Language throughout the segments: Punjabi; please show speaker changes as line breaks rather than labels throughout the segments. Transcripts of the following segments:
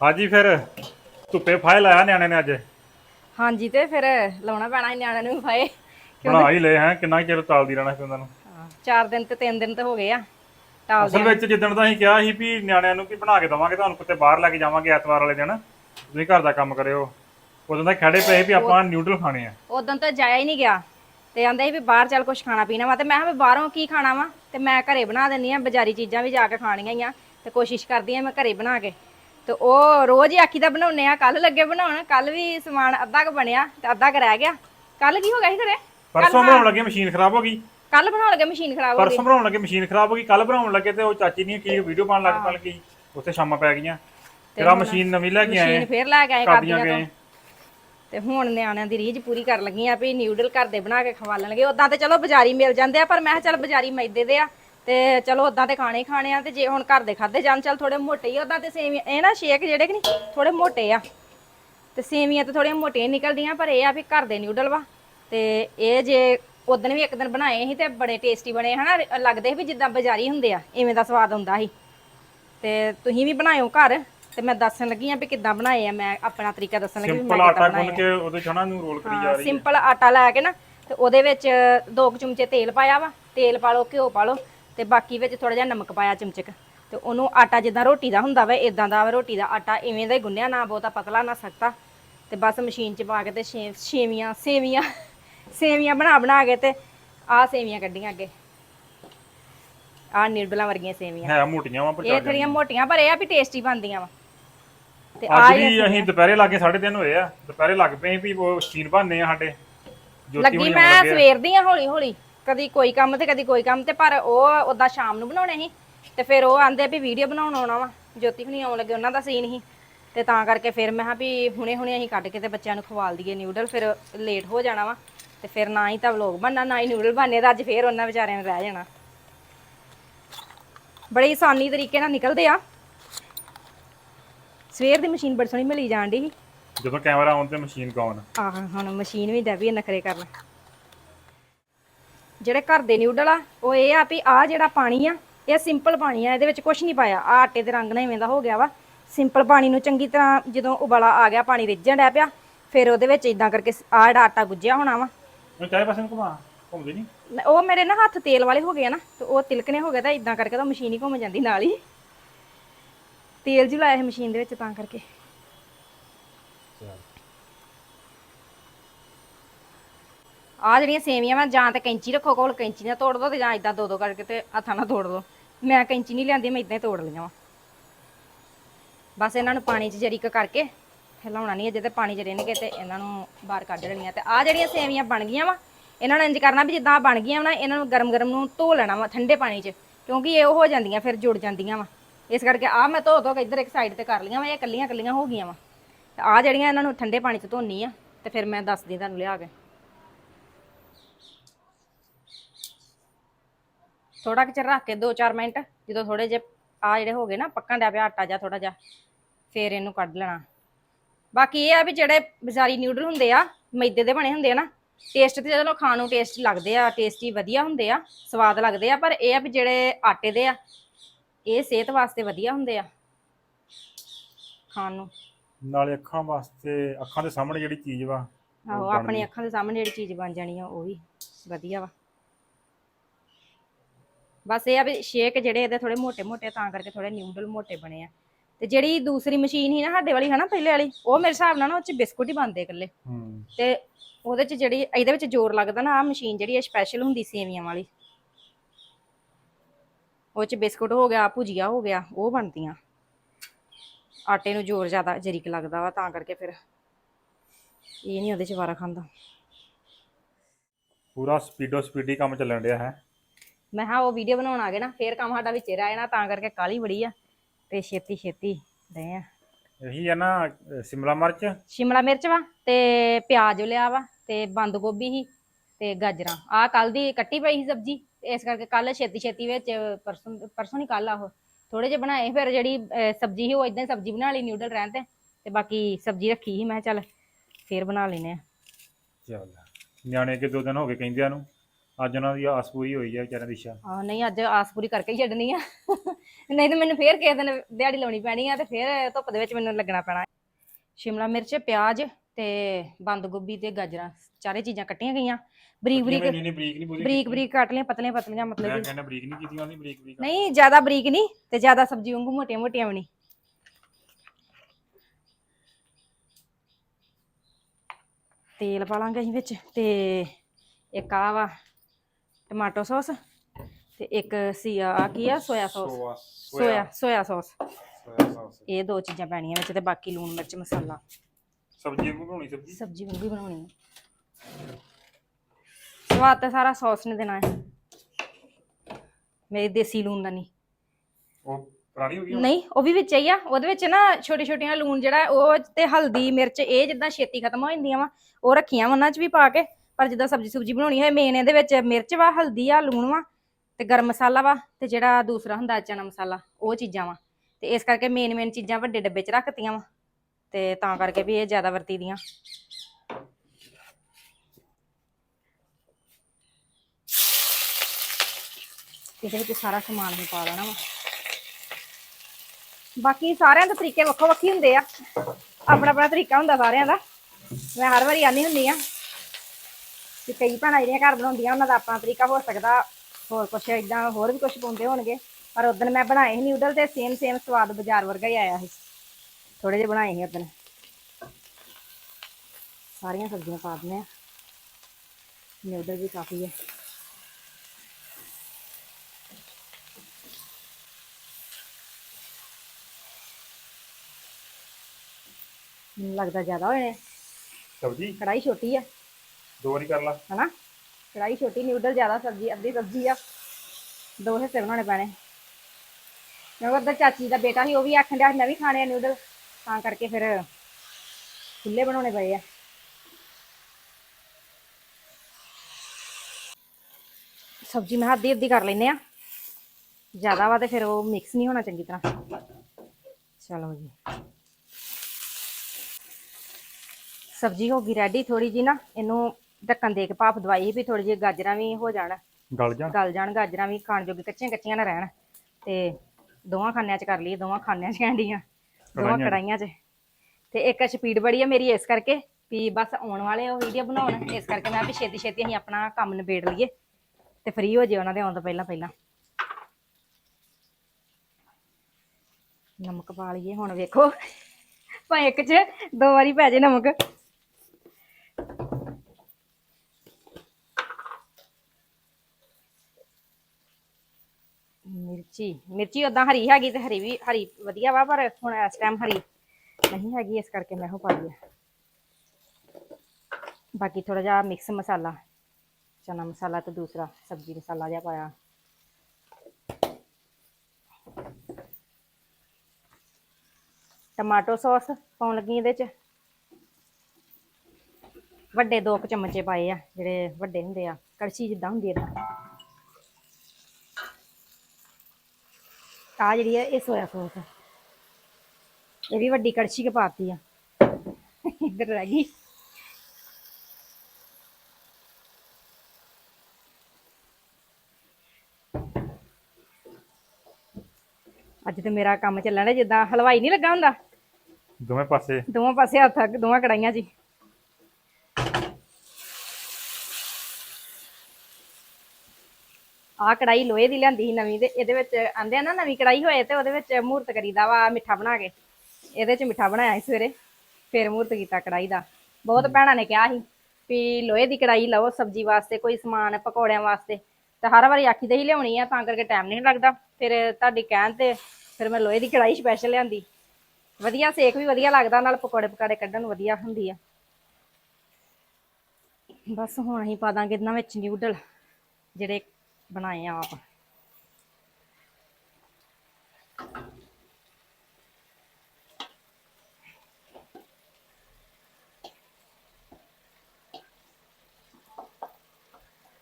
ਹਾਂਜੀ ਫਿਰ ਧੁੱਪੇ ਫਾਇਲ ਆਇਆ ਨਿਆਣੇ ਨੇ ਅੱਜ।
ਹਾਂਜੀ ਤੇ ਫਿਰ ਲਾਉਣਾ ਪੈਣਾ ਸੀ ਨਿਆਣਿਆਂ ਨੂੰ ਫਾਏ
ਬਣਾ ਹੀ ਲਏ ਹੈ ਕਿੰਨਾ ਕੁ ਚਿਰ ਤਾਲਦੀ ਰਹਿਣਾ ਉਹਨਾਂ ਨੂੰ।
ਹਾਂ, ਚਾਰ ਦਿਨ ਤੇ ਤਿੰਨ ਦਿਨ ਤੇ ਹੋ ਗਏ ਆ ਟਾਲ
ਅਸਲ ਵਿੱਚ ਜਿੱਦਣ ਦਾ ਅਸੀਂ ਕਿਹਾ ਸੀ ਵੀ ਨਿਆਣਿਆਂ ਨੂੰ ਵੀ ਬਣਾ ਕੇ ਦਵਾਂਗੇ ਤੁਹਾਨੂੰ ਕਿਤੇ ਬਾਹਰ ਲੈ ਕੇ ਜਾਵਾਂਗੇ ਐਤਵਾਰ ਵਾਲੇ ਦਿਨ। ਤੁਸੀਂ ਘਰ ਦਾ ਕੰਮ ਕਰਿਓ। ਉਦੋਂ ਦਾ ਖੜੇ ਪਏ ਵੀ ਆਪਾਂ ਨਿਊਡਲ ਖਾਣੇ ਆ।
ਉਦੋਂ ਤਾਂ ਜਾਇਆ ਹੀ ਨਹੀਂ ਗਿਆ। ਤੇ ਆਂਦੇ ਸੀ ਵੀ ਬਾਹਰ ਚੱਲ ਕੁਝ ਖਾਣਾ ਪੀਣਾ ਵਾ ਤੇ ਮੈਂ ਕਿਹਾ ਵੀ ਬਾਹਰੋਂ ਕੀ ਖਾਣਾ ਵਾ? ਤੇ ਮੈਂ ਘਰੇ ਬਣਾ ਦਿੰਨੀ ਆ ਬਾਜ਼ਾਰੀ ਚੀਜ਼ਾਂ ਵੀ ਜਾ ਕੇ ਖਾਣੀਆਂ ਹੀ ਆ। ਤੇ ਕੋਸ਼ਿਸ਼ ਕਰਦੀ ਆ ਮੈਂ ਘਰੇ ਬਣਾ ਕੇ। ਤੇ ਉਹ ਰੋਜ਼ ਹੀ ਆਖੀ ਦਾ ਬਣਾਉਨੇ ਆ ਕੱਲ ਲੱਗੇ ਬਣਾਉਣ ਕੱਲ ਵੀ ਸਮਾਨ ਅੱਧਾ ਕ ਬਣਿਆ ਤੇ ਅੱਧਾ ਕ ਰਹਿ ਗਿਆ। ਕੱਲ ਕੀ ਹੋ ਗਿਆ ਸੀ ਘਰੇ?
ਪਰਸੋਂ ਬਣਾਉਣ ਲੱਗੇ ਮਸ਼ੀਨ ਖਰਾਬ ਹੋ ਗਈ।
ਕੱਲ ਬਣਾਉਣ ਲੱਗੇ ਮਸ਼ੀਨ ਖਰਾਬ ਹੋ ਗਈ।
ਪਰਸੋਂ ਬਣਾਉਣ ਲੱਗੇ ਮਸ਼ੀਨ ਖਰਾਬ ਹੋ ਗਈ ਕੱਲ ਬਣਾਉਣ ਲੱਗੇ ਤੇ ਉਹ ਚਾਚੀ ਦੀਆਂ ਕੀ ਵੀਡੀਓ ਪਾਉਣ ਲੱਗ ਪਲ ਗਈ ਉੱਥੇ ਸ਼ਾਮਾਂ ਪੈ ਗਈਆਂ। ਫਿਰ ਆ ਮਸ਼ੀਨ ਨਵੀਂ ਲੈ ਕੇ ਆਏ
ਮਸ਼ੀਨ ਫੇਰ ਲੈ ਕੇ ਆਏ
ਕਾਦੀਆਂ
ਤੋਂ। ਤੇ ਹੁਣ ਨਿਆਣਿਆਂ ਦੀ ਰੀਝ ਪੂਰੀ ਕਰਨ ਲੱਗੀ ਆ ਵੀ ਨਿਊਡਲ ਘਰ ਦੇ ਬਣਾ ਕੇ ਖਵਾ ਲੈਣਗੇ ਉਦਾਂ ਤੇ ਚਲੋ ਬਾਜ਼ਾਰੀ ਮਿਲ ਜਾਂਦੇ ਆ ਪਰ ਮੈਂ ਕਿਹਾ ਚੱਲ ਬਾਜ਼ਾਰੀ ਮੈਦੇ ਦੇ ਆ। ਤੇ ਚਲੋ ਉਦਾਂ ਤੇ ਖਾਣੇ ਹੀ ਖਾਣੇ ਆ ਤੇ ਜੇ ਹੁਣ ਘਰ ਦੇ ਖਾਦੇ ਜਾਣ ਚੱਲ ਥੋੜੇ ਮੋਟੇ ਹੀ ਉਦਾਂ ਤੇ ਸੇਵੀਆਂ ਇਹ ਨਾ ਸ਼ੇਕ ਜਿਹੜੇ ਕਿ ਨਹੀਂ ਥੋੜੇ ਮੋਟੇ ਆ। ਤੇ ਸੇਵੀਆਂ ਤੇ ਥੋੜੀਆਂ ਮੋਟੀਆਂ ਹੀ ਨਿਕਲਦੀਆਂ ਪਰ ਇਹ ਆ ਵੀ ਘਰ ਦੇ ਨਿਊਡਲ ਵਾ। ਤੇ ਇਹ ਜੇ ਉਦੋਂ ਵੀ ਇੱਕ ਦਿਨ ਬਣਾਏ ਸੀ ਤੇ ਬੜੇ ਟੇਸਟੀ ਬਣੇ ਹਨਾ ਲੱਗਦੇ ਵੀ ਜਿੱਦਾਂ ਬਾਜ਼ਾਰੀ ਹੁੰਦੇ ਆ ਐਵੇਂ ਦਾ ਸਵਾਦ ਹੁੰਦਾ ਸੀ। ਤੇ ਤੁਸੀਂ ਵੀ ਬਣਾਇਓ ਘਰ ਤੇ ਮੈਂ ਦੱਸਣ ਲੱਗੀ ਆ ਵੀ ਕਿੱਦਾਂ ਬਣਾਏ ਆ ਮੈਂ ਆਪਣਾ ਤਰੀਕਾ ਦੱਸਣ ਲੱਗੀ
ਸਿੰਪਲ ਆਟਾ ਗੁੰਨ ਕੇ ਉਹਦੇ ਚਣਾ ਨੂੰ ਰੋਲ ਕਰੀ ਜਾ
ਹਾਂ
ਰਹੀ
ਸਿੰਪਲ ਆਟਾ ਲੈ ਕੇ ਨਾ ਤੇ ਉਹਦੇ ਵਿੱਚ ਦੋ ਕੁ ਚਮਚੇ ਤੇਲ ਪਾਇਆ ਵਾ ਤੇਲ ਪਾ ਲਓ ਘਿਓ ਪਾ ਲਓ ਤੇ ਬਾਕੀ ਵਿੱਚ ਥੋੜਾ ਜਿਹਾ ਨਮਕ ਪਾਇਆ ਚਮਚਕ। ਤੇ ਉਹਨੂੰ ਆਟਾ ਜਿੱਦਾਂ ਰੋਟੀ ਦਾ ਹੁੰਦਾ ਵਾ ਇਦਾਂ ਦਾ ਰੋਟੀ ਦਾ ਆਟਾ ਇਵੇਂ ਦਾ ਹੀ ਗੁੰਨਿਆ ਨਾ ਬਹੁਤਾ ਪਤਲਾ ਨਾ ਸਖਤਾ ਤੇ ਬਸ ਮਸ਼ੀਨ 'ਚ ਪਾ ਕੇ ਤੇ ਛੇ- ਛੇਵੀਆਂ ਸੇਵੀਆਂ ਸੇਵੀਆਂ ਬਣਾ ਬਣਾ ਕੇ ਤੇ ਆਹ ਸੇਵੀਆਂ ਕੱਢੀਆਂ ਅੱਗੇ। ਆਹ ਨਿਰਬਲਾ ਵਰਗੀਆਂ ਸੇਵੀਆਂ।
ਹੈ ਮੋਟੀਆਂ ਵਾ ਪਰ
ਇਹ ਥੋੜੀਆਂ ਮੋਟੀਆਂ ਪਰ ਇਹ ਆ ਵੀ ਟੇਸਟੀ ਬਣਦੀਆਂ ਵਾ। ਤੇ
ਅੱਜ
ਆਹ
ਵੀ ਅਸੀਂ ਦੁਪਹਿਰੇ ਲਾਗੇ 3:30 ਹੋਏ ਆ। ਦੁਪਹਿਰੇ ਲੱਗ ਪਏ ਸੀ ਵੀ ਉਹ ਸ਼ੀਨ ਬਣਨੇ ਆ ਸਾਡੇ। ਜੋਤੀ
ਲੱਗੀ
ਹੋਣੀ
ਮੈਂ ਸਵੇਰ ਦੀ ਆ ਹੌਲੀ ਹੌਲੀ ਕਦੀ ਕੋਈ ਕੰਮ ਤੇ ਕਦੀ ਕੋਈ ਕੰਮ ਤੇ ਪਰ ਉਹ ਉਦਾਂ ਸ਼ਾਮ ਨੂੰ ਬਣਾਉਣੇ ਸੀ। ਤੇ ਫਿਰ ਉਹ ਆਂਦੇ ਵੀ ਵੀਡੀਓ ਬਣਾਉਣ ਆਉਣਾ ਵਾ। ਜੋਤੀ ਹੁਣੀ ਆਉਣ ਲੱਗੇ ਉਹਨਾਂ ਦਾ ਸੀਨ ਸੀ। ਤੇ ਤਾਂ ਕਰਕੇ ਫਿਰ ਮੈਂ ਕਿਹਾ ਵੀ ਹੁਣੇ ਹੁਣੇ ਅਸੀਂ ਕੱਢ ਕੇ ਤੇ ਬੱਚਿਆਂ ਨੂੰ ਖਵਾਲ ਦਈਏ ਨਿਊਡਲ ਫਿਰ ਲੇਟ ਹੋ ਜਾਣਾ ਵਾ। ਤੇ ਫਿਰ ਨਾ ਹੀ ਤਾਂ ਵਲੋਗ ਬਣਨਾ ਨਾ ਹੀ ਨਿਊਡਲ ਬਣਨੇ ਤਾਂ ਅੱਜ ਫਿਰ ਉਹਨਾਂ ਵਿਚਾਰਿਆਂ ਨੇ ਰਹਿ ਜਾਣਾ। ਬੜੀ ਆਸਾਨੀ ਤਰੀਕੇ ਨਾਲ ਨਿਕਲਦੇ ਆ। ਸਵੇਰ ਦੀ ਮਸ਼ੀਨ ਬੜੀ ਸੋਹਣੀ ਮਿਲੀ ਜਾਣ ਦੀ
ਜਦੋਂ ਕੈਮਰਾ ਤੇ ਮਸ਼ੀਨ ਗਾਉਣ
ਆਹ ਹੁਣ ਮਸ਼ੀਨ ਵੀ ਡੈਵੀ ਨਖਰੇ ਕਰਨ। ਜਿਹੜੇ ਘਰ ਦੇ ਨਿਊਡਲ ਆ ਉਹ ਇਹ ਆ ਵੀ ਆ ਜਿਹੜਾ ਪਾਣੀ ਆ ਇਹ ਸਿੰਪਲ ਪਾਣੀ ਆ ਇਹਦੇ ਵਿੱਚ ਕੁਝ ਨਹੀਂ ਪਾਇਆ। ਆ ਆਟੇ ਦੇ ਰੰਗ ਨਾਲ ਇਵੇਂ ਦਾ ਹੋ ਗਿਆ ਵਾ। ਸਿੰਪਲ ਪਾਣੀ ਨੂੰ ਚੰਗੀ ਤਰ੍ਹਾਂ ਜਦੋਂ ਉਬਾਲਾ ਆ ਗਿਆ ਪਾਣੀ ਰਿੱਝਣ ਡਿਆ ਪਿਆ ਫਿਰ ਉਹਦੇ ਵਿੱਚ ਇਦਾਂ ਕਰਕੇ ਆ ਜਿਹੜਾ ਆਟਾ ਗੁੱਜਿਆ ਹੋਣਾ ਵਾ।
ਮੈਂ ਚਾਹੇ ਪਾਸੇ ਨੂੰ ਘੁਮਾ ਘੁੰਮਦੀ ਨਹੀਂ
ਉਹ ਮੇਰੇ ਨਾ ਹੱਥ ਤੇਲ ਵਾਲੇ ਹੋ ਗਏ ਆ ਨਾ ਤੇ ਉਹ ਤਿਲਕਣੇ ਹੋ ਗਏ ਤਾਂ ਇਦਾਂ ਕਰਕੇ ਤਾਂ ਮਸ਼ੀਨ ਹੀ ਘੁੰਮ ਜਾਂਦੀ ਨਾਲ ਹੀ। ਤੇਲ ਜੂ ਲਾਇਆ ਹੈ ਮਸ਼ੀਨ ਦੇ ਵਿੱਚ ਤਾਂ ਕਰਕੇ। ਆ ਜਿਹੜੀਆਂ ਸੇਵੀਆਂ ਵਾ, ਜਾਂ ਤੇ ਕੈਂਚੀ ਰੱਖੋ ਕੋਲ, ਕੈਂਚੀ ਨਾਲ ਤੋੜ ਦੋ ਤੇ ਜਾਂ ਇਦਾਂ ਦੋ ਦੋ ਕਰਕੇ ਤੇ ਹੱਥਾਂ ਨਾਲ ਤੋੜ ਦੋ। ਮੈਂ ਕੈਂਚੀ ਨਹੀਂ ਲਿਆਂਦੀ, ਮੈਂ ਇਦਾਂ ਹੀ ਤੋੜ ਲਈਆਂ ਵਾ। ਬਸ ਇਹਨਾਂ ਨੂੰ ਪਾਣੀ 'ਚ ਜਰੀਕ ਕਰਕੇ ਹਿਲਾਉਣਾ ਨਹੀਂ ਅਜੇ ਤੇ ਪਾਣੀ 'ਚ ਰਹਿਣਗੇ ਤੇ ਇਹਨਾਂ ਨੂੰ ਬਾਹਰ ਕੱਢ ਲੈਣੀਆਂ ਤੇ ਆ ਜਿਹੜੀਆਂ ਸੇਵੀਆਂ ਬਣ ਗਈਆਂ ਵਾ, ਇਹਨਾਂ ਨੂੰ ਇੰਜ ਕਰਨਾ ਵੀ ਜਿੱਦਾਂ ਆਹ ਬਣ ਗਈਆਂ ਵਾ ਨਾ, ਇਹਨਾਂ ਨੂੰ ਗਰਮ ਗਰਮ ਨੂੰ ਧੋ ਲੈਣਾ ਵਾ ਠੰਡੇ ਪਾਣੀ 'ਚ, ਕਿਉਂਕਿ ਇਹ ਉਹ ਹੋ ਜਾਂਦੀਆਂ, ਫਿਰ ਜੁੜ ਜਾਂਦੀਆਂ ਵਾ। ਇਸ ਕਰਕੇ ਆ ਮੈਂ ਧੋ ਧੋ ਕੇ ਇੱਧਰ ਇੱਕ ਸਾਈਡ ਤੇ ਕਰ ਲਈਆਂ ਵਾ, ਇਹ ਕੱਲੀਆਂ ਕੱਲੀਆਂ ਹੋ ਗਈਆਂ ਵਾ। ਤੇ ਆ ਜਿਹੜੀਆਂ ਇਹਨਾਂ ਨੂੰ ਠੰਡੇ ਪਾਣੀ 'ਚ ਧੋਨੀ ਆ, ਤੇ ਫਿਰ ਮੈਂ ਦੱਸਦੀ ਤੁਹਾਨੂੰ ਲਿਆ ਕੇ। ਥੋੜਾ ਕਿ ਚਿਰ ਰੱਖ ਕੇ 2-4 ਮਿੰਟ ਜਦੋਂ ਥੋੜੇ ਜਿਹੇ ਆ ਜਿਹੜੇ ਹੋ ਗਏ ਨਾ ਪੱਕਣ ਡਿਆ ਪਿਆ ਆਟਾ ਜਾਂ ਥੋੜਾ ਜਿਹਾ ਫੇਰ ਇਹਨੂੰ ਕੱਢ ਲੈਣਾ। ਬਾਕੀ ਇਹ ਆ ਵੀ ਜਿਹੜੇ ਬਾਜ਼ਾਰੀ ਨਿਊਡਲ ਹੁੰਦੇ ਆ ਮੈਦੇ ਦੇ ਬਣੇ ਹੁੰਦੇ ਆ ਨਾ ਟੇਸਟ ਤੇ ਚਲੋ ਖਾਣ ਨੂੰ ਟੇਸਟੀ ਲੱਗਦੇ ਆ ਟੇਸਟੀ ਵਧੀਆ ਹੁੰਦੇ ਆ ਸਵਾਦ ਲੱਗਦੇ ਆ ਪਰ ਇਹ ਆ ਵੀ ਜਿਹੜੇ ਆਟੇ ਦੇ ਆ ਇਹ ਸਿਹਤ ਵਾਸਤੇ ਵਧੀਆ ਹੁੰਦੇ ਆ ਖਾਣ ਨੂੰ।
ਨਾਲੇ ਅੱਖਾਂ ਵਾਸਤੇ ਅੱਖਾਂ ਦੇ ਸਾਹਮਣੇ ਜਿਹੜੀ ਚੀਜ਼ ਵਾ
ਆਹੋ ਆਪਣੀ ਅੱਖਾਂ ਦੇ ਸਾਹਮਣੇ ਜਿਹੜੀ ਚੀਜ਼ ਬਣ ਜਾਣੀ ਆ ਉਹ ਵੀ ਵਧੀਆ ਵਾ। ਬਸ ਇਹ ਆ ਵੀ ਸ਼ੇਕ ਜਿਹੜੇ ਇਹਦੇ ਥੋੜੇ ਮੋٹے-ਮੋٹے ਤਾਂ ਕਰਕੇ ਥੋੜੇ ਨਿਊਡਲ ਮੋٹے ਬਣੇ ਆ। ਤੇ ਜਿਹੜੀ ਦੂਸਰੀ ਮਸ਼ੀਨ ਸੀ ਨਾ ਸਾਡੇ ਵਾਲੀ ਹਨਾ ਪਹਿਲੇ ਵਾਲੀ ਉਹ ਮੇਰੇ ਹਿਸਾਬ ਨਾਲ ਨਾ ਉਹ ਚ ਬਿਸਕੁਟ ਹੀ ਬਣਦੇ ਇਕੱਲੇ। ਤੇ ਉਹਦੇ ਚ ਜਿਹੜੀ ਇਹਦੇ ਵਿੱਚ ਜ਼ੋਰ ਲੱਗਦਾ ਨਾ ਆ ਮਸ਼ੀਨ ਜਿਹੜੀ ਹੈ ਸਪੈਸ਼ਲ ਹੁੰਦੀ ਸੇਵੀਆਂ ਵਾਲੀ। ਉਹ ਚ ਬਿਸਕੁਟ ਹੋ ਗਿਆ ਭੁਜੀਆ ਹੋ ਗਿਆ ਉਹ ਬਣਦੀਆਂ। ਆਟੇ ਨੂੰ ਜ਼ੋਰ ਜ਼ਿਆਦਾ ਜਰੀਕ ਲੱਗਦਾ ਵਾ ਤਾਂ ਕਰਕੇ ਫਿਰ ਇਹ ਨਹੀਂ ਉਹਦੇ ਚ ਵਾਰਾ ਖਾਂਦਾ।
ਪੂਰਾ ਸਪੀਡੋ ਸਪੀਡੀ ਕੰਮ ਚੱਲਣ ਰਿਹਾ ਹੈ।
ਮੈਂ ਹਾਂ ਉਹ ਵੀਡੀਓ ਬਣਾਉਣ ਆ ਗਏ ਨਾ ਫੇਰ ਕੰਮ ਸਾਡਾ ਵਿੱਚ ਰਹਿ ਜਾਣਾ ਤਾਂ ਕਰਕੇ ਕਾਲੀ ਬੜੀ ਆ। ਤੇ ਛੇਤੀ ਛੇਤੀ ਦੇ ਆ।
ਇਹੀ ਆ ਨਾ ਅਹ ਸ਼ਿਮਲਾ ਮਿਰਚ?
ਸ਼ਿਮਲਾ ਮਿਰਚ ਵਾ ਤੇ ਪਿਆਜ਼ ਲਿਆ ਵਾ ਤੇ ਬੰਦ ਗੋਭੀ ਸੀ ਤੇ ਗਾਜਰਾਂ। ਆ ਕੱਲ ਦੀ ਕੱਟੀ ਪਈ ਸੀ ਸਬਜੀ ਤੇ ਇਸ ਕਰਕੇ ਕੱਲ ਛੇਤੀ ਛੇਤੀ ਵਿੱਚ ਪਰਸੋਂ ਪਰਸੋਂ ਨਹੀਂ ਕੱਲ ਆਹੋ ਥੋੜੇ ਜਿਹੇ ਬਣਾਏ ਫਿਰ ਜਿਹੜੀ ਅਹ, ਸਬਜੀ ਸੀ ਉਹ ਇਦਾਂ ਸਬਜੀ ਬਣਾ ਲਈ ਨਿਊਡਲ ਰਹਿਣ ਤੇ ਤੇ ਬਾਕੀ ਸਬਜੀ ਰੱਖੀ ਸੀ ਮੈਂ ਕਿਹਾ ਚੱਲ ਫੇਰ ਬਣਾ ਲੈਨੇ ਆ।
ਚੱਲ ਨਿਆਣੇ ਕਿ ਦੋ ਦਿਨ ਹੋ ਗਏ ਕਹਿੰਦਿਆਂ ਨੂੰ? ਅੱਜ ਉਹਨਾਂ ਦੀ ਆਸ ਪੂਰੀ ਹੋਈ ਹੈ ਵਿਚਾਰਿਆਂ ਦੀ ਇੱਛਾ।
ਆ ਨਹੀਂ ਅੱਜ ਆਸ ਪੂਰੀ ਕਰਕੇ ਹੀ ਛੱਡਣੀ ਆ। ਨਹੀਂ ਤੇ ਮੈਨੂੰ ਫੇਰ ਕਿਸੇ ਦਿਨ ਦਿਹਾੜੀ ਲਾਉਣੀ ਪੈਣੀ ਆ ਤੇ ਫੇਰ ਧੁੱਪ ਦੇ ਵਿੱਚ ਮੈਨੂੰ ਲੱਗਣਾ ਪੈਣਾ। ਸ਼ਿਮਲਾ ਮਿਰਚ ਪਿਆਜ਼ ਤੇ ਬੰਦ ਗੋਭੀ ਤੇ ਗਾਜਰਾਂ ਚਾਰੇ ਚੀਜ਼ਾਂ ਕੱਟੀਆਂ ਗਈਆਂ। ਬਰੀਕ ਬਰੀਕ
ਨਹੀਂ ਨਹੀਂ ਬਰੀਕ ਨਹੀਂ ਬੋਲੀ
ਬਰੀਕ ਬਰੀਕ ਕੱਟ ਲਈਆਂ ਪਤਲੀਆਂ ਪਤਲੀਆਂ ਮਤਲਬ
ਮੈਂ
ਕਿ
ਕਹਿੰਦਾ ਬਰੀਕ ਨਹੀਂ ਕੀਤੀਆਂ ਉਹਦੀ ਬਰੀਕ ਬਰੀਕ
ਨਹੀਂ ਜ਼ਿਆਦਾ ਬਰੀਕ ਨਹੀਂ ਤੇ ਜ਼ਿਆਦਾ ਸਬਜ਼ੀ ਵਾਂਗੂ ਮੋਟੀਆਂ ਮੋਟੀਆਂ ਵੀ ਨਹੀਂ। ਤੇਲ ਪਾ ਲਾਂਗੇ ਅਸੀਂ ਵਿੱਚ ਤੇ ਇੱਕ ਆ ਵਾ ਟਮਾਟੋ ਸੌਸ ਤੇ ਇੱਕ ਸੀ ਆ ਕੀ ਆ? Soya sauce. Soya. Soya sauce.
Soya sauce.
ਇਹ ਦੋ ਚੀਜ਼ਾਂ ਪੈਣੀਆਂ ਵਿੱਚ ਤੇ ਬਾਕੀ ਲੂਣ ਮਿਰਚ ਮਸਾਲਾ।
ਸਬਜ਼ੀ ਵਾਂਗੂ ਬਣਾਉਣੀ ਸਬਜ਼ੀ?
ਸਬਜ਼ੀ ਵਾਂਗੂ ਹੀ ਬਣਾਉਣੀ ਹੈ ਸਵਾਦ ਤਾਂ ਸਾਰਾ ਸੌਸ ਨੇ ਦੇਣਾ ਹੈ। ਮੇਰੇ ਦੇਸੀ ਲੂਣ ਦਾ ਨਹੀਂ।
ਉਹ ਪੁਰਾਣੀ ਹੋ ਗਈ
ਨਹੀਂ ਉਹ ਵੀ ਵਿੱਚ ਹੀ ਆ। ਉਹਦੇ ਵਿੱਚ ਨਾ ਛੋਟੇ ਛੋਟੀਆਂ ਲੂਣ ਜਿਹੜਾ ਉਹ ਤੇ ਹਲਦੀ ਮਿਰਚ ਇਹ ਜਿੱਦਾਂ ਛੇਤੀ ਖਤਮ ਹੋ ਜਾਂਦੀਆਂ ਵਾ ਉਹ ਰੱਖੀਆਂ ਵਾ ਉਹਨਾਂ 'ਚ ਵੀ ਪਾ ਕੇ। ਪਰ ਜਿੱਦਾਂ ਸਬਜ਼ੀ ਸੁਬਜੀ ਬਣਾਉਣੀ ਹੋਏ ਮੇਨ ਇਹਦੇ ਵਿੱਚ ਮਿਰਚ ਵਾ, ਹਲਦੀ ਆ, ਲੂਣ ਵਾ ਤੇ ਗਰਮ ਮਸਾਲਾ ਵਾ ਤੇ ਜਿਹੜਾ ਦੂਸਰਾ ਹੁੰਦਾ ਚਨਾ ਮਸਾਲਾ, ਉਹ ਚੀਜ਼ਾਂ ਵਾ ਤੇ ਇਸ ਕਰਕੇ ਮੇਨ ਮੇਨ ਚੀਜ਼ਾਂ ਵੱਡੇ ਡੱਬੇ 'ਚ ਰੱਖਤੀਆਂ ਵਾ ਤੇ ਤਾਂ ਕਰਕੇ ਵੀ ਇਹ ਜ਼ਿਆਦਾ ਵਰਤੀ ਦੀਆਂ ਇਹਦੇ ਵਿੱਚ ਸਾਰਾ ਸਮਾਨ ਵੀ ਪਾ ਲੈਣਾ ਵਾ। ਬਾਕੀ ਸਾਰਿਆਂ ਦੇ ਤਰੀਕੇ ਵੱਖੋ ਵੱਖੀ ਹੁੰਦੇ ਆ। ਆਪਣਾ ਆਪਣਾ ਤਰੀਕਾ ਹੁੰਦਾ ਸਾਰਿਆਂ ਦਾ। ਮੈਂ ਹਰ ਵਾਰੀ ਆਨੀ ਹੁੰਦੀ ਆ। ਕਿ ਕਈ ਭੈਣਾਂ ਜਿਹੜੀਆਂ ਘਰ ਬਣਾਉਂਦੀਆਂ ਉਹਨਾਂ ਦਾ ਆਪਣਾ ਤਰੀਕਾ ਹੋ ਸਕਦਾ। ਹੋਰ ਕੁਛ ਇਦਾਂ ਹੋਰ ਵੀ ਕੁਛ ਪਾਉਂਦੇ ਹੋਣਗੇ। ਪਰ ਉਦੋਂ ਮੈਂ ਬਣਾਏ ਸੀ ਨਿਊਡਲ ਤੇ ਸੇਮ ਸੇਮ ਸਵਾਦ ਬਾਜ਼ਾਰ ਵਰਗਾ ਹੀ ਆਇਆ ਸੀ। ਥੋੜੇ ਜਿਹੇ ਬਣਾਏ ਸੀ ਉਦੋਂ ਸਾਰੀਆਂ ਸਬਜ਼ੀਆਂ ਪਾ ਦਿੰਦੇ ਆ। ਨਿਊਡਲ ਵੀ ਕਾਫੀ ਹੈ। ਮੈਨੂੰ ਲੱਗਦਾ ਜ਼ਿਆਦਾ ਹੋਏ ਨੇ।
ਸਬਜ਼ੀ?
ਕੜਾਈ ਛੋਟੀ ਆ।
ਦੋ ਵਾਰੀ ਕਰ ਲਾ।
ਹਨਾ? ਕੜਾਈ ਛੋਟੀ ਨਿਊਡਲ ਜ਼ਿਆਦਾ ਸਬਜ਼ੀ, ਅੱਧੀ ਸਬਜ਼ੀ ਆ। ਦੋ ਹਿੱਸੇ ਬਣਾਉਣੇ ਪੈਣੇ। ਮੈਂ ਉੱਧਰ ਚਾਚੀ ਦਾ ਬੇਟਾ ਸੀ, ਉਹ ਵੀ ਆਖਣ ਡਿਆ ਸੀ, ਮੈਂ ਵੀ ਖਾਣੇ ਆ ਨਿਊਡਲ ਤਾਂ ਕਰਕੇ ਫਿਰ ਖੁੱਲੇ ਬਣਾਉਣੇ ਪਏ ਆ। ਸਬਜ਼ੀ ਮੈਂ ਅੱਧੀ ਅੱਧੀ ਕਰ ਲੈਨੇ ਆ। ਜ਼ਿਆਦਾ ਵਾ ਤੇ ਫਿਰ ਉਹ ਮਿਕਸ ਨਹੀਂ ਹੋਣਾ ਚੰਗੀ ਤਰ੍ਹਾਂ। ਚਲੋ ਜੀ। ਸਬਜ਼ੀ ਹੋ ਗਈ ਰੈਡੀ ਥੋੜੀ ਜੀ ਨਾ, ਇਹਨੂੰ ਢੱਕਣ ਦੇ ਕੇ ਭਾਫ ਦਵਾਈ ਸੀ ਵੀ ਥੋੜੀ ਜਿਹੀ ਗਾਜਰਾਂ ਵੀ ਹੋ ਜਾਣ।
ਗਲ ਜਾ
ਗਲ ਜਾਣ ਗਾਜਰਾਂ ਵੀ ਖਾਣ ਜੋਗੀ ਕੱਚੀਆਂ ਕੱਚੀਆਂ ਨਾ ਰਹਿਣ। ਤੇ ਦੋਵਾਂ ਖਾਨਿਆਂ ਚ ਕਰ ਲਈ ਦੋਵਾਂ ਖਾਨਿਆਂ ਚ ਕਹਿੰਦੀਆਂ ਦੋਵਾਂ। ਕੜਾਈਆਂ ਚ। ਤੇ ਇੱਕ ਸਪੀਡ ਬੜੀ ਆ ਮੇਰੀ ਇਸ ਕਰਕੇ ਵੀ ਬਸ ਆਉਣ ਵਾਲੇ ਉਹ ਵੀਡੀਓ ਬਣਾਉਣ ਇਸ ਕਰਕੇ ਮੈਂ ਵੀ ਛੇਤੀ ਛੇਤੀ ਅਸੀਂ ਆਪਣਾ ਕੰਮ ਨਿਬੇੜ ਲਈਏ। ਤੇ ਫ੍ਰੀ ਹੋ ਜੇ ਉਹਨਾਂ ਦੇ ਆਉਣ ਤੋਂ ਪਹਿਲਾਂ ਪਹਿਲਾਂ। ਨਮਕ ਪਾ ਲਈਏ ਹੁਣ ਵੇਖੋ। ਭਾਵੇਂ ਇੱਕ ਚ ਦੋ ਵਾਰੀ ਪੈ ਜੇ ਨਮਕ। ਮਿਰਚੀ ਮਿਰਚੀ ਉਦਾਂ ਹਰੀ ਹੈਗੀ ਤੇ ਹਰੀ ਵੀ, ਹਰੀ ਵਧੀਆ ਵਾ, ਪਰ ਹੁਣ ਇਸ ਟਾਈਮ ਹਰੀ ਨਹੀਂ ਹੈਗੀ, ਇਸ ਕਰਕੇ ਮੈਂ ਉਹ ਪਾ ਲਈ ਬਾਕੀ ਥੋੜਾ ਜਿਹਾ ਮਿਕਸ ਮਸਾਲਾ, ਚਨਾ ਮਸਾਲਾ ਤੇ ਦੂਸਰਾ ਸਬਜ਼ੀ ਮਸਾਲਾ ਜਿਹਾ ਪਾਇਆ। ਟਮਾਟੋ ਸੌਸ ਪਾਉਣ ਲੱਗੀ ਇਹਦੇ ਚ। ਵੱਡੇ ਦੋ ਕੁ ਚਮਚੇ ਪਾਏ ਆ, ਜਿਹੜੇ ਵੱਡੇ ਹੁੰਦੇ ਆ, ਕੜਛੀ ਜਿੱਦਾਂ ਹੁੰਦੀ ਏਦਾਂ। ਆ ਜਿਹੜੀ ਹੈ ਇਹ ਸੋਇਆ ਸੌਸ ਹੈ ਇਹ ਵੀ ਵੱਡੀ ਕੜਛੀ ਕੇ ਪਾਤੀ ਆ। ਇੱਧਰ ਰਹਿ ਗਈ। ਅੱਜ ਤੇ ਮੇਰਾ ਕੰਮ ਚੱਲਣ ਜਿੱਦਾਂ ਹਲਵਾਈ ਨਹੀਂ ਲੱਗਾ ਹੁੰਦਾ?
ਦੋਵੇਂ ਪਾਸੇ।
ਦੋਵਾਂ ਪਾਸੇ ਹੱਥ ਦੋਵਾਂ ਕੜਾਈਆਂ 'ਚ ਆਹ ਕੜਾਈ ਲੋਹੇ ਦੀ ਲਿਆਂਦੀ ਸੀ ਨਵੀਂ ਤੇ ਇਹਦੇ ਵਿੱਚ ਆਂਦੇ ਆ ਨਾ ਨਵੀਂ ਕੜਾਈ ਹੋਏ ਤੇ ਉਹਦੇ ਵਿੱਚ ਮੂਰਤ ਕਰੀਦਾ ਵਾ ਮਿੱਠਾ ਬਣਾ ਕੇ। ਇਹਦੇ 'ਚ ਮਿੱਠਾ ਬਣਾਇਆ ਸੀ ਸਵੇਰੇ ਫਿਰ ਮੂਰਤ ਕੀਤਾ ਕੜਾਈ ਦਾ। ਬਹੁਤ ਭੈਣਾਂ ਨੇ ਕਿਹਾ ਸੀ ਵੀ ਲੋਹੇ ਦੀ ਕੜਾਈ ਲਓ ਸਬਜ਼ੀ ਵਾਸਤੇ ਕੋਈ ਸਮਾਨ ਪਕੌੜਿਆਂ ਵਾਸਤੇ। ਤੇ ਹਰ ਵਾਰੀ ਆਖੀ ਤੇ ਹੀ ਲਿਆਉਣੀ ਆ ਤਾਂ ਕਰਕੇ ਟਾਈਮ ਨਹੀਂ ਲੱਗਦਾ। ਫਿਰ ਤੁਹਾਡੀ ਕਹਿਣ ਤੇ ਫਿਰ ਮੈਂ ਲੋਹੇ ਦੀ ਕੜਾਈ ਸਪੈਸ਼ਲ ਲਿਆਂਦੀ। ਵਧੀਆ ਸੇਕ ਵੀ ਵਧੀਆ ਲੱਗਦਾ ਨਾਲ ਪਕੌੜੇ ਪਕਾੜੇ ਕੱਢਣ ਨੂੰ ਵਧੀਆ ਹੁੰਦੀ ਆ। ਬਸ ਹੁਣ ਅਸੀਂ ਪਾ ਦਾਂਗੇ ਇਹਨਾਂ ਵਿੱਚ ਨਿਊਡਲ ਜਿਹੜੇ ਬਣਾਏ ਆਪ।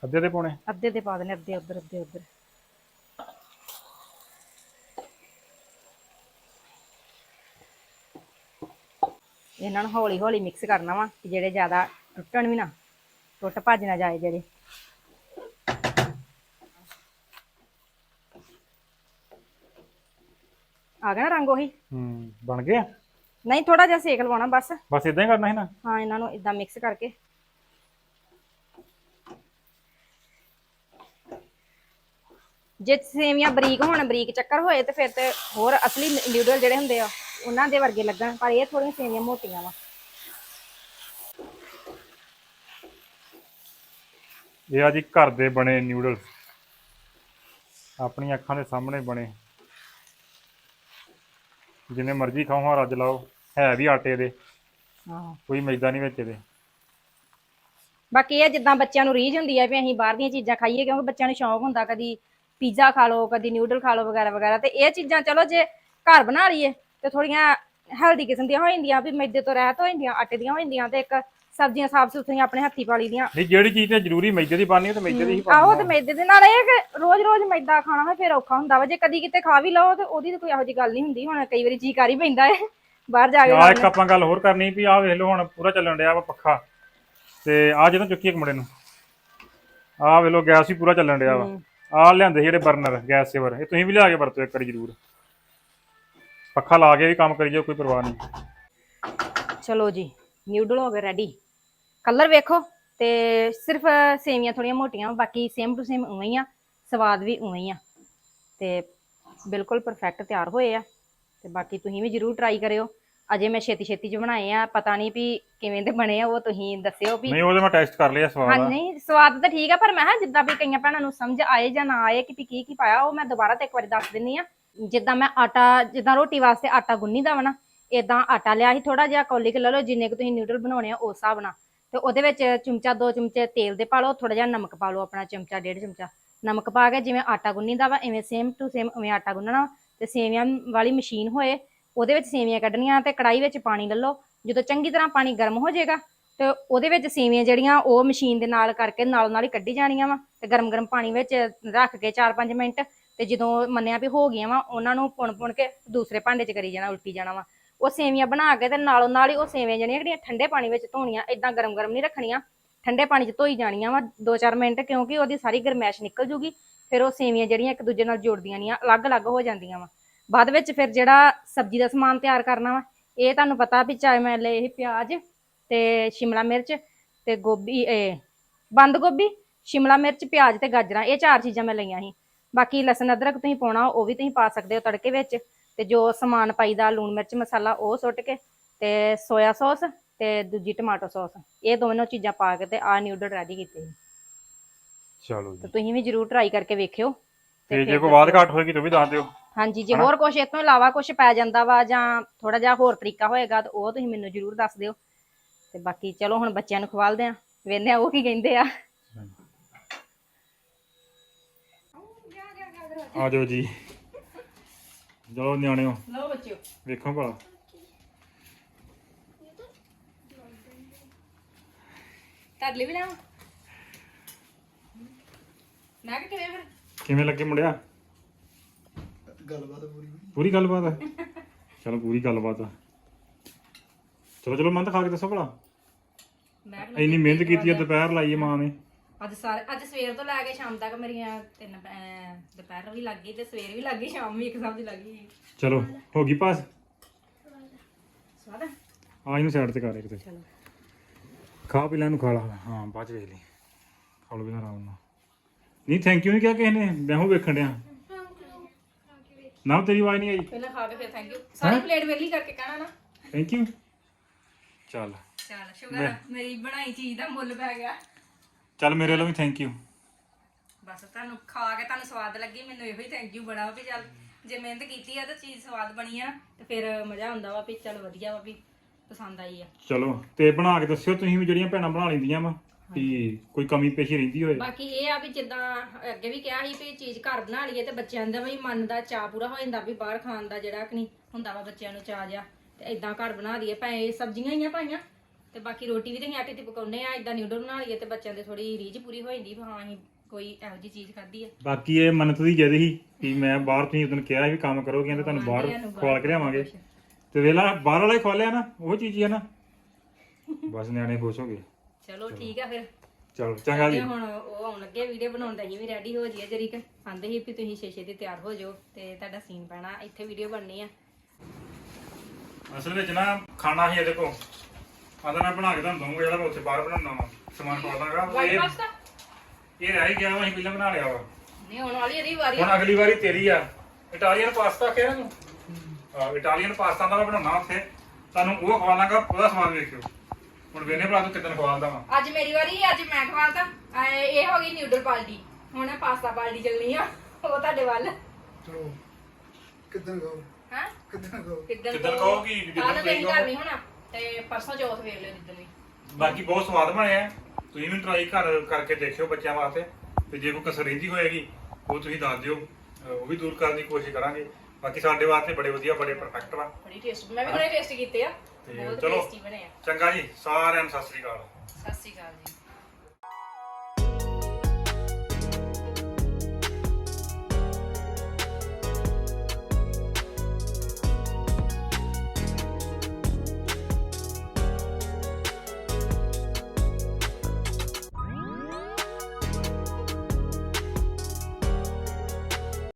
ਅੱਧੇ ਦੇ ਪਾਉਣੇ?
ਅੱਧੇ ਦੇ ਪਾ ਦੇਣੇ ਅੱਧੇ ਉਧਰ ਅੱਧੇ ਉਧਰ। ਇਹਨਾਂ ਨੂੰ ਹੌਲੀ ਹੌਲੀ ਮਿਕਸ ਕਰਨਾ ਵਾ ਕਿ ਜਿਹੜੇ ਜ਼ਿਆਦਾ ਟੁੱਟਣ ਵੀ ਨਾ ਟੁੱਟ ਭੱਜ ਨਾ ਜਾਏ ਜਿਹੜੇ। ਆ ਗਿਆ ਨਾ ਰੰਗ ਉਹੀ।
ਹੂੰ ਬਣ ਗਿਆ?
ਨਹੀਂ ਥੋੜਾ ਜਿਹਾ ਸੇਕ ਲਵਾਉਣਾ ਬਸ।
ਬਸ ਇਦਾਂ ਹੀ ਕਰਨਾ ਹੈ ਨਾ?
ਹਾਂ ਇਹਨਾਂ ਨੂੰ ਇਦਾਂ ਮਿਕਸ ਕਰਕੇ। ਜੇ ਸੇਵੀਆਂ ਬਰੀਕ ਹੋਣ ਬਰੀਕ ਚੱਕਰ ਹੋਏ ਤੇ ਫਿਰ ਤੇ ਹੋਰ ਅਸਲੀ ਨਿਊਡਲ ਜਿਹੜੇ ਹੁੰਦੇ ਆ ਉਹਨਾਂ ਦੇ ਵਰਗੇ ਲੱਗਣ ਪਰ ਇਹ ਥੋੜੀਆਂ ਸੇਵੀਆਂ ਮੋਟੀਆਂ ਵਾ।
ਇਹ ਆ ਜੀ ਘਰ ਦੇ ਬਣੇ ਨਿਊਡਲਸ ਆਪਣੀਆਂ ਅੱਖਾਂ ਦੇ ਸਾਹਮਣੇ ਬਣੇ। ਜਿੰਨੇ ਮਰਜ਼ੀ ਖਾਓ ਹਾਂ ਰੱਜ ਲਾਓ। ਹੈ ਵੀ ਆਟੇ ਦੇ।
ਹਾਂ
ਕੋਈ ਮੈਦਾ ਨਹੀਂ ਵਿੱਚ ਇਹਦੇ।
ਬਾਕੀ ਇਹ ਜਿੱਦਾਂ ਬੱਚਿਆਂ ਨੂੰ ਰੀਝ ਹੁੰਦੀ ਹੈ ਵੀ ਅਸੀਂ ਬਾਹਰ ਦੀਆਂ ਚੀਜ਼ਾਂ ਖਾਈਏ ਕਿਉਂਕਿ ਬੱਚਿਆਂ ਨੂੰ ਸ਼ੌਂਕ ਹੁੰਦਾ ਕਦੀ ਪੀਜ਼ਾ ਖਾ ਲਓ ਕਦੀ ਨਿਊਡਲ ਖਾ ਲਓ ਵਗੈਰਾ ਵਗੈਰਾ। ਤੇ ਇਹ ਚੀਜ਼ਾਂ ਚਲੋ ਜੇ ਘਰ ਬਣਾ ਲਈਏ ਤੇ ਥੋੜੀਆਂ ਹੈਲਦੀ ਕਿਸਮ ਦੀਆਂ ਹੋ ਜਾਂਦੀਆਂ ਵੀ ਮੈਦੇ ਤੋਂ ਰਹਿਤ ਹੋ ਜਾਂਦੀਆਂ ਆਟੇ ਦੀਆਂ ਹੋ ਜਾਂਦੀਆਂ ਤੇ ਇੱਕ ਸਬਜ਼ੀਆਂ ਸਾਫ਼ ਸੁਥਰੀਆਂ ਆਪਣੇ ਹੱਥੀ ਪਾਲੀ ਦੀਆਂ
ਨਹੀਂ ਜਿਹੜੀ ਚੀਜ਼ ਤੇ ਜ਼ਰੂਰੀ ਮੈਦੇ ਦੀ ਹੈ ਤੇ ਮੈਦੇ ਦੀ ਹੀ
ਆਹੋ
ਪਾਣੀ
ਤੇ ਮੈਦੇ ਦੇ ਨਾਲ ਇਹ ਕਿ ਰੋਜ਼-ਰੋਜ਼ ਮੈਦਾ ਖਾਣਾ ਹੋਏ ਫਿਰ ਔਖਾ ਹੁੰਦਾ ਵਾ। ਜੇ ਕਦੀ ਕਿਤੇ ਖਾ ਵੀ ਲਓ ਤੇ ਉਹਦੀ ਤਾਂ ਕੋਈ ਇਹੋ ਜਿਹੀ ਗੱਲ ਨਹੀਂ ਹੁੰਦੀ। ਹੁਣ ਕਈ ਵਾਰੀ ਜੀ ਕਰ ਹੀ ਪੈਂਦਾ ਹੈ ਬਾਹਰ ਜਾ ਕੇ
ਆ ਇੱਕ ਆਪਾਂ ਗੱਲ ਹੋਰ ਕਰਨੀ ਵੀ ਆਹ ਵੇਖ ਲਓ ਹੁਣ ਪੂਰਾ ਚੱਲਣ ਡਿਆ ਵਾ ਪੱਖਾ। ਤੇ ਆ ਜਦੋਂ ਚੁੱਕੀ ਇੱਕ ਮੁੰਡੇ ਨੂੰ ਆਹ ਵੇਖ ਲਓ ਗੈਸ ਵੀ ਪੂਰਾ ਚੱਲਣ ਡਿਆ ਵਾ। ਆਹ ਲਿਆਂਦੇ ਜਿਹੜੇ ਬਰਨਰ ਗੈਸ ਸੇਵਰ। ਇਹ ਤੁਸੀਂ ਵੀ ਲਿਆ ਕੇ ਵਰਤੋ ਇੱਕ ਵਾਰੀ ਜ਼ਰੂਰ। ਪੱਖਾ ਲਾ ਕੇ ਵੀ ਕੰਮ ਕਰੀ ਜਾਓ ਕੋਈ ਪਰਵਾਹ ਨਹੀਂ।
ਚਲੋ ਜੀ ਨਿਊਡਲ ਹੋ ਗਏ ਰੈਡੀ ਕਲਰ ਵੇਖੋ ਤੇ ਸਿਰਫ ਸੇਵੀਆਂ ਥੋੜੀਆਂ ਮੋਟੀਆਂ ਬਾਕੀ ਸੇਮ ਟੂ ਸੇਮ ਉਵੇਂ ਹੀ ਆ ਸਵਾਦ ਵੀ ਉਵੇਂ ਹੀ ਆ। ਤੇ ਬਿਲਕੁਲ ਪਰਫੈਕਟ ਤਿਆਰ ਹੋਏ ਆ। ਤੇ ਬਾਕੀ ਤੁਸੀਂ ਵੀ ਜਰੂਰ ਟਰਾਈ ਕਰਿਓ। ਅਜੇ ਮੈਂ ਛੇਤੀ ਛੇਤੀ ਚ ਬਣਾਏ ਆ ਪਤਾ ਨਹੀਂ ਵੀ ਕਿਵੇਂ ਦੇ ਬਣੇ ਆ ਉਹ ਤੁਸੀਂ ਦੱਸਿਓ ਵੀ।
ਨਹੀਂ ਉਹਦੇ ਮੈਂ ਟੈਸਟ ਕਰ ਲਿਆ ਸਵਾਦ
ਹਾਂ ਨਹੀਂ ਸਵਾਦ ਤਾਂ ਠੀਕ ਆ ਪਰ ਮੈਂ ਕਿਹਾ ਜਿੱਦਾਂ ਵੀ ਕਈਆਂ ਭੈਣਾਂ ਨੂੰ ਸਮਝ ਆਏ ਜਾਂ ਨਾ ਆਏ ਕਿ ਵੀ ਕੀ ਕੀ ਪਾਇਆ ਉਹ ਮੈਂ ਦੁਬਾਰਾ ਤੇ ਇੱਕ ਵਾਰੀ ਦੱਸ ਦਿੰਨੀ ਆ। ਜਿੱਦਾਂ ਮੈਂ ਆਟਾ ਜਿੱਦਾਂ ਰੋਟੀ ਵਾਸਤੇ ਆਟਾ ਗੁੰਨੀਦਾ ਵਾ ਨਾ ਇਦਾਂ ਆਟਾ ਲਿਆ ਸੀ ਥੋੜਾ ਜਿਹਾ ਕੌਲੀ ਕੁ ਲੈ ਲਓ ਜਿੰਨੇ ਕੁ ਤੁਸੀਂ ਨਿਊਡਲ ਬਣਾਉਣੇ ਆ ਉਸ ਹਿਸਾਬ ਨਾਲ। ਤੇ ਉਹਦੇ ਵਿੱਚ ਚਮਚਾ, ਦੋ ਚਮਚੇ ਤੇਲ ਦੇ ਪਾ ਲਓ ਥੋੜਾ ਜਿਹਾ ਨਮਕ ਪਾ ਲਓ ਆਪਣਾ ਚਮਚਾ, ਡੇਢ ਚਮਚਾ। ਨਮਕ ਪਾ ਕੇ ਜਿਵੇਂ ਆਟਾ ਗੁੰਨੀਦਾ ਵਾ, ਐਵੇਂ ਸੇਮ ਟੂ ਸੇਮ ਉਵੇਂ ਆਟਾ ਗੁੰਨਣਾ ਤੇ ਸੇਵੀਆਂ ਵਾਲੀ ਮਸ਼ੀਨ ਹੋਏ, ਉਹਦੇ ਵਿੱਚ ਸੇਵੀਆਂ ਕੱਢਣੀਆਂ ਤੇ ਕੜਾਈ ਵਿੱਚ ਪਾਣੀ ਲੈ ਲਓ। ਜਦੋਂ ਚੰਗੀ ਤਰ੍ਹਾਂ ਪਾਣੀ ਗਰਮ ਹੋ ਜਾਏਗਾ, ਤੇ ਉਹਦੇ ਵਿੱਚ ਸੇਵੀਆਂ ਜਿਹੜੀਆਂ, ਉਹ ਮਸ਼ੀਨ ਦੇ ਨਾਲ ਕਰਕੇ ਨਾਲ ਨਾਲ ਹੀ ਕੱਢੀ ਜਾਣੀਆਂ ਵਾ। ਤੇ ਗਰਮ ਗਰਮ ਪਾਣੀ ਵਿੱਚ ਰੱਖ ਕੇ 4-5 ਮਿੰਟ, ਤੇ ਜਦੋਂ ਮੰਨਿਆ ਵੀ ਹੋ ਗਈਆਂ ਵਾ, ਉਹਨਾਂ ਨੂੰ ਪੁਣ ਪੁਣ ਕੇ ਦੂਸਰੇ ਭਾਂਡੇ 'ਚ ਕਰੀ ਜਾਣਾ, ਉਲਟੀ ਜਾਣਾ ਵਾ। ਉਹ ਸੇਵੀਆਂ ਬਣਾ ਕੇ ਤੇ ਨਾਲੋਂ ਨਾਲ ਹੀ ਉਹ ਸੇਵੀਆਂ ਜਿਹੜੀਆਂ ਜਿਹੜੀਆਂ ਠੰਡੇ ਪਾਣੀ ਵਿੱਚ ਧੋਣੀਆਂ ਇਦਾਂ ਗਰਮ ਗਰਮ ਨਹੀਂ ਰੱਖਣੀਆਂ। ਠੰਡੇ ਪਾਣੀ 'ਚ ਧੋਈ ਜਾਣੀਆਂ ਵਾ 2-4 ਮਿੰਟ, ਕਿਉਂਕਿ ਉਹਦੀ ਸਾਰੀ ਗਰਮੈਸ਼ ਨਿਕਲ ਜੂਗੀ, ਫਿਰ ਉਹ ਸੇਵੀਆਂ ਜਿਹੜੀਆਂ ਇੱਕ ਦੂਜੇ ਨਾਲ ਜੁੜਦੀਆਂ ਨਹੀਂ ਅਲੱਗ-ਅਲੱਗ ਹੋ ਜਾਂਦੀਆਂ ਵਾ। ਬਾਅਦ ਵਿੱਚ ਫਿਰ ਜਿਹੜਾ ਸਬਜ਼ੀ ਦਾ ਸਮਾਨ ਤਿਆਰ ਕਰਨਾ ਵਾ, ਇਹ ਤੁਹਾਨੂੰ ਪਤਾ ਵੀ ਚਾਹੇ ਮੈਂ ਲਏ ਸੀ ਪਿਆਜ਼ ਤੇ ਸ਼ਿਮਲਾ ਮਿਰਚ ਤੇ ਗੋਭੀ, ਇਹ ਬੰਦ ਗੋਭੀ, ਸ਼ਿਮਲਾ ਮਿਰਚ, ਪਿਆਜ਼ ਤੇ ਗਾਜਰਾਂ, ਇਹ ਚਾਰ ਚੀਜ਼ਾਂ ਮੈਂ ਲਈਆਂ ਸੀ। ਬਾਕੀ ਲਸਣ ਅਦਰਕ ਤੁਸੀਂ ਪਾਉਣਾ, ਉਹ ਵੀ ਤੁਸੀਂ ਪਾ ਸਕਦੇ ਹੋ ਤੜਕੇ ਵਿੱਚ। ਤੇ ਜੋ ਸਮਾਨ ਪਾਈਦਾ ਲੂਣ ਮਿਰਚ ਮਸਾਲਾ ਉਹ ਸੁੱਟ ਕੇ ਤੇ ਸੋਇਆ ਸੌਸ ਤੇ ਦੂਜੀ ਟਮਾਟੋ ਸੌਸ। ਇਹ ਦੋਨੋਂ ਚੀਜ਼ਾਂ ਪਾ ਕੇ ਤੇ ਆ ਨਿਊਡਲ ਰੈਡੀ ਕੀਤੇ ਸੀ।
ਚਲੋ
ਤੇ
ਜੀ
ਤੁਸੀਂ ਵੀ ਜਰੂਰ ਟਰਾਈ ਕਰਕੇ ਵੇਖਿਓ
ਤੇ ਜੇ ਕੋਈ ਬਾਤ ਘਾਟ ਹੋਏਗੀ ਤਾਂ ਵੀ ਦੱਸ ਦਿਓ।
ਹਾਂਜੀ ਜੇ ਹੋਰ ਕੁਝ ਇਸ ਤੋਂ ਇਲਾਵਾ ਕੁਝ ਪੈ ਜਾਂਦਾ ਵਾ ਜਾਂ ਥੋੜਾ ਜਿਹਾ ਹੋਰ ਤਰੀਕਾ ਹੋਏਗਾ ਤਾਂ ਉਹ ਤੁਸੀਂ ਮੈਨੂੰ ਜਰੂਰ ਦੱਸ ਦਿਓ। ਤੇ ਬਾਕੀ ਚਲੋ ਹੁਣ ਬੱਚਿਆਂ ਨੂੰ ਖਵਾਲਦੇ ਆ। ਵੇਖਦੇ ਆ ਉਹ ਕੀ ਕਹਿੰਦੇ ਆ।
ਆ ਜਾਓ ਜੀ। ਜਾਓ ਨਿਆਣਿਓ।
ਲਓ ਬੱਚਿਓ।
ਵੇਖੋ ਭਲਾ।
ਤੁਹਾਡੇ ਲਈ ਵੀ ਲਿਆਵਾਂ ਮੈਂ ਕਿ ਕਿਵੇਂ ਫਿਰ
ਕਿਵੇਂ ਲੱਗੇ ਮੁੰਡਿਆ?
ਗੱਲਬਾਤ ਪੂਰੀ
ਪੂਰੀ ਗੱਲਬਾਤ ਹੈ ਚਲੋ ਪੂਰੀ ਗੱਲਬਾਤ ਆ। ਚਲੋ ਚਲੋ ਮਨ ਤਾਂ ਖਾ ਕੇ ਦੱਸੋ ਭਲਾ।
ਮੈਂ
ਇੰਨੀ ਮਿਹਨਤ ਕੀਤੀ ਹੈ ਦੁਪਹਿਰ ਲਾਈ ਹੈ ਮਾਂ ਨੇ।
ਅੱਜ ਸਾਰੇ ਅੱਜ ਸਵੇਰ ਤੋਂ ਲੈ ਕੇ ਸ਼ਾਮ ਤੱਕ ਮੇਰੀਆਂ ਤਿੰਨ ਅਹ, ਦੁਪਹਿਰ ਵੀ ਲੱਗ ਗਈ ਤੇ ਸਵੇਰ ਵੀ ਲੱਗ ਗਈ ਸ਼ਾਮ ਵੀ ਇੱਕ ਸਭ ਦੀ ਲੱਗ ਗਈ।
ਚਲੋ ਹੋ ਗਈ ਪਾਸ?
ਸਵਾਦ ਆ?
ਆ ਇਹਨੂੰ ਸਾਈਡ ਤੇ ਕਰ ਇੱਕ ਤੇ।
ਚਲੋ।
ਖਾ ਪੀ ਲੈ ਇਹਨੂੰ ਖਾ ਲਾ। ਹਾਂ ਬਾਅਦ ਚ ਵੇਖ ਲਈ। ਖਾ ਲਓ ਵੀ ਆਰਾਮ ਨਾਲ। ਨਹੀਂ ਥੈਂਕ ਯੂ ਨਹੀਂ ਕਿਹਾ ਕਿਸੇ ਨੇ? ਮੈਂ ਹੋ ਵੇਖਣ ਡਿਆ। ਨਾ ਤੇਰੀ ਆਵਾਜ਼ ਨਹੀਂ ਆਈ।
ਪਹਿਲਾਂ ਖਾ ਕੇ ਫਿਰ ਥੈਂਕ ਯੂ ਸਾਰੀ ਪਲੇਟ ਵੇਲੀ ਕਰਕੇ ਕਹਿਣਾ ਨਾ।
ਥੈਂਕ ਯੂ ਚੱਲ।
ਚੱਲ ਸ਼ੁਕਰ ਆ, ਮੇਰੀ ਬਣਾਈ ਚੀਜ਼ ਦਾ ਮੁੱਲ ਪੈ ਗਿਆ।
ਚੱਲ ਮੇਰੇ ਵੱਲੋਂ ਵੀ ਥੈਂਕ ਯੂ
ਬਸ ਤੁਹਾਨੂੰ ਖਾ ਕੇ ਤੁਹਾਨੂੰ ਸਵਾਦ ਲੱਗੀ ਮੈਨੂੰ ਇਹੋ ਹੀ ਥੈਂਕ ਯੂ ਬੜਾ ਵਾ ਚੱਲ ਜੇ ਮਿਹਨਤ ਕੀਤੀ ਆ ਤਾਂ ਚੀਜ਼ ਸਵਾਦ ਬਣੀ ਆ ਤੇ ਫਿਰ ਮਜ਼ਾ ਆਉਂਦਾ ਵਾ ਵੀ ਚੱਲ ਵਧੀਆ ਵਾ ਵੀ ਪਸੰਦ ਆਈ ਆ।
ਚਲੋ ਤੇ ਬਣਾ ਕੇ ਦੱਸਿਓ ਤੁਸੀਂ ਵੀ ਜਿਹੜੀਆਂ ਭੈਣਾਂ ਬਣਾ ਲੈਂਦੀਆਂ ਵਾ ਵੀ ਕੋਈ ਕਮੀ ਪੇਸ਼ੀ ਰਹਿੰਦੀ ਹੋਏ
ਬਾਕੀ ਇਹ ਆ ਵੀ ਜਿੱਦਾਂ ਅੱਗੇ ਵੀ ਕਿਹਾ ਸੀ ਵੀ ਚੀਜ਼ ਘਰ ਬਣਾ ਲਈਏ ਤੇ ਬੱਚਿਆਂ ਦਾ ਵੀ ਮਨ ਦਾ ਚਾਹ ਪੂਰਾ ਹੋ ਜਾਂਦਾ ਵੀ ਬਾਹਰ ਖਾਣ ਦਾ ਜਿਹੜਾ ਕਿ ਨਹੀਂ ਹੁੰਦਾ ਵਾ ਬੱਚਿਆਂ ਨੂੰ ਚਾਹ ਜਾ ਤੇ ਇਦਾਂ ਘਰ ਬਣਾ ਲਈਏ ਭਾਵੇਂ ਸਬਜ਼ੀਆਂ ਹੀ ਆ ਭਾਈਆਂ। ਤੇ ਬਾਕੀ ਰੋਟੀ ਵੀ ਤੇ ਅਸੀਂ ਆਟੇ ਦੀ ਪਕਾਉਨੇ ਆ ਇਦਾਂ ਨਿਊਡਲ ਬਣਾ ਲਈਏ ਤੇ ਬੱਚਿਆਂ ਦੇ ਥੋੜੀ ਰੀਝ ਪੂਰੀ ਹੋ ਜਾਂਦੀ ਵੀ ਹਾਂ ਅਸੀਂ ਕੋਈ ਇਹੋ ਜਿਹੀ ਚੀਜ਼ ਖਾਧੀ ਆ।
ਬਾਕੀ ਇਹ ਮੰਨਤ ਦੀ ਜਿੱਦ ਸੀ ਕਿ ਮੈਂ ਬਾਹਰ ਤੁਸੀਂ ਉਦੋਂ ਕਿਹਾ ਵੀ ਕੰਮ ਕਰੋਗੇ ਤੇ ਤੁਹਾਨੂੰ ਬਾਹਰ ਖਵਾਲ ਕੇ ਲਿਆਵਾਂਗੇ। ਤੇ ਵੇਲਾ ਬਾਹਰ ਵਾਲਾ ਹੀ ਖਵਾਲਿਆ ਨਾ ਉਹ ਚੀਜ਼ ਹੀ ਆ ਨਾ। ਬਸ ਨਿਆਣੇ ਖੁਸ਼ ਹੋ ਗਏ।
ਚਲੋ ਠੀਕ ਆ ਫਿਰ।
ਚਲੋ ਚੰਗਾ ਜੀ।
ਤੇ ਹੁਣ ਉਹ ਆਉਣ ਲੱਗੇ ਵੀਡੀਓ ਬਣਾਉਣ ਦਾ ਅਸੀਂ ਵੀ ਰੈਡੀ ਹੋ ਜਾਈਏ ਜਰੀ ਕਿ ਆਂਦੇ ਸੀ ਵੀ ਤੁਸੀਂ ਛੇ ਛੇ ਦੀ ਤਿਆਰ ਹੋ ਜਾਓ ਤੇ ਤੁਹਾਡਾ ਸੀਨ ਪੈਣਾ ਇੱਥੇ ਵੀਡੀਓ ਬਣਨੀ ਆ।
ਅਸਲ ਵਿੱਚ ਨਾ ਖਾਣਾ ਸੀ ਇਹਦੇ ਕੋ ਆਂਦਾ ਮੈਂ ਬਣਾ ਕੇ ਤੁਹਾਨੂੰ ਦਊਂਗਾ ਜਿਹੜਾ ਮੈਂ ਉੱਥੇ ਬਾਹਰ ਬਣਾਉਣਾ ਵਾ ਸਮਾਨ ਪਾ ਦਾਂਗਾ।
ਵਾਈਟ
ਇਹ ਰਹਿ ਗਿਆ ਵਾ ਅਸੀਂ ਪਹਿਲਾਂ ਬਣਾ ਲਿਆ ਵਾ।
ਨਹੀਂ ਆਉਣ ਵਾਲੀ ਇਹਦੀ ਵਾਰੀ
ਹੁਣ ਅਗਲੀ ਵਾਰੀ ਤੇਰੀ ਆ। ਇਟਾਲੀਅਨ ਪਾਸਤਾ ਕਿਹਾ ਤੂੰ? ਹਾਂ ਇਟਾਲੀਅਨ ਪਾਸਤਾ ਦਾ ਮੈਂ ਬਣਾਉਣਾ ਉੱਥੇ। ਤੁਹਾਨੂੰ ਉਹ ਖਵਾਵਾਂਗਾ ਉਹਦਾ ਸਵਾਦ ਵੇਖਿਓ। ਹੁਣ ਵੇਨੇ ਭਰਾ ਤੂੰ ਕਿਦਾਂ ਖਵਾਉਂਦਾ ਵਾ।
ਅੱਜ ਮੇਰੀ ਵਾਰੀ ਅੱਜ ਮੈਂ ਖਵਾਲਤਾ ਇਹ ਹੋ ਗਈ ਨਿਊਡਲ ਪਾਰਟੀ ਹੁਣ ਪਾਸਤਾ ਪਾਰਟੀ ਚੱਲਣੀ ਆ ਉਹ ਤੁਹਾਡੇ ਵੱਲ।
ਚਲੋ ਕਿੱਦਣ ਗੋ
ਹਾਂ?
ਕਿੱਦਣ ਗੋ
ਕਿੱਦਣ
ਕਿੱਦਣ ਕਹੋਗੀ, ਜਿੱਦਣ
ਕੱਲ ਨਹੀਂ
ਕਹੇਗਾ।
ਕਰਨੀ ਹੋਣਾ। ਤੇ ਪਰਸੋਂ ਚੌਥ ਵੇਖ ਲਿਓ ਵੀ
ਬਾਕੀ ਬਹੁਤ ਸਵਾਦ ਬਣਿਆ। ਤੁਸੀਂ ਵੀ ਟਰਾਈ ਘਰ ਕਰਕੇ ਦੇਖਿਓ ਬੱਚਿਆਂ ਵਾਸਤੇ। ਤੇ ਜੇ ਕੋਈ ਕਸਰ ਰਹਿੰਦੀ ਹੋਏਗੀ ਉਹ ਤੁਸੀਂ ਦੱਸ ਦਿਓ। ਅਹ ਉਹ ਵੀ ਦੂਰ ਕਰਨ ਦੀ ਕੋਸ਼ਿਸ਼ ਕਰਾਂਗੇ। ਬਾਕੀ ਸਾਡੇ ਵਾਸਤੇ ਬੜੇ ਵਧੀਆ ਬੜੇ ਪਰਫੈਕਟ ਵਾ।
ਬੜੀ ਟੇਸਟ ਮੈਂ ਵੀ ਬੜੇ ਟੇਸਟ ਕੀਤੇ ਆ।
ਤੇ
ਬਹੁਤ
ਚਲੋ।
ਟੇਸਟੀ ਬਣੇ ਆ।
ਚੰਗਾ ਜੀ। ਸਾਰਿਆਂ ਨੂੰ ਸਤਿ ਸ੍ਰੀ ਅਕਾਲ।
ਸਤਿ ਸ਼੍ਰੀ ਅਕਾਲ ਜੀ।